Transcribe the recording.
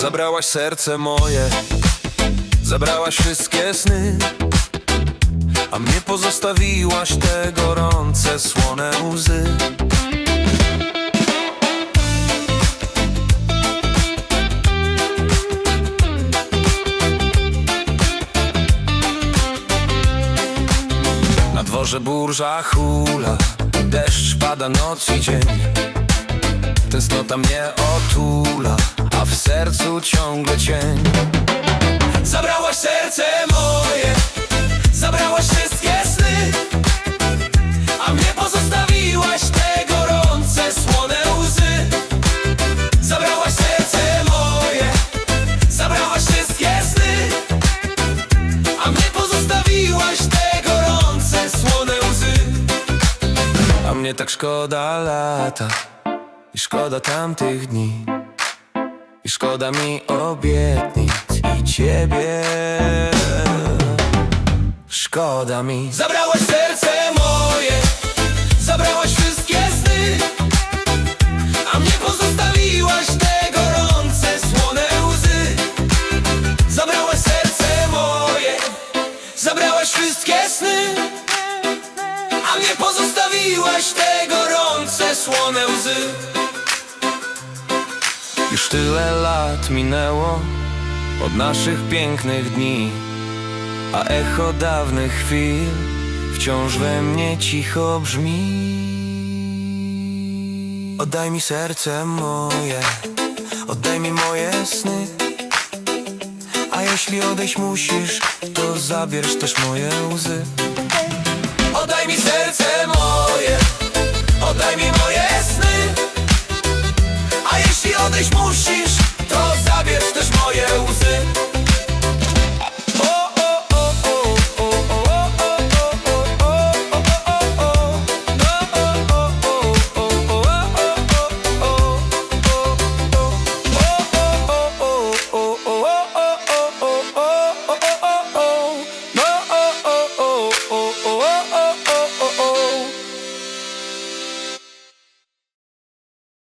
Zabrałaś serce moje, zabrałaś wszystkie sny, a mnie pozostawiłaś te gorące, słone łzy. Dworze burza hula, deszcz pada noc i dzień. Tęsknota mnie otula, a w sercu ciągle cień. Mnie tak szkoda lata i szkoda tamtych dni. I szkoda mi obietnic i ciebie. Szkoda mi. Zabrałaś pozostawiłaś te gorące, słone łzy. Już tyle lat minęło od naszych pięknych dni A echo dawnych chwil wciąż we mnie cicho brzmi. Oddaj mi serce moje, oddaj mi moje sny A jeśli odejść musisz, to zabierz też moje łzy. Oddaj mi serce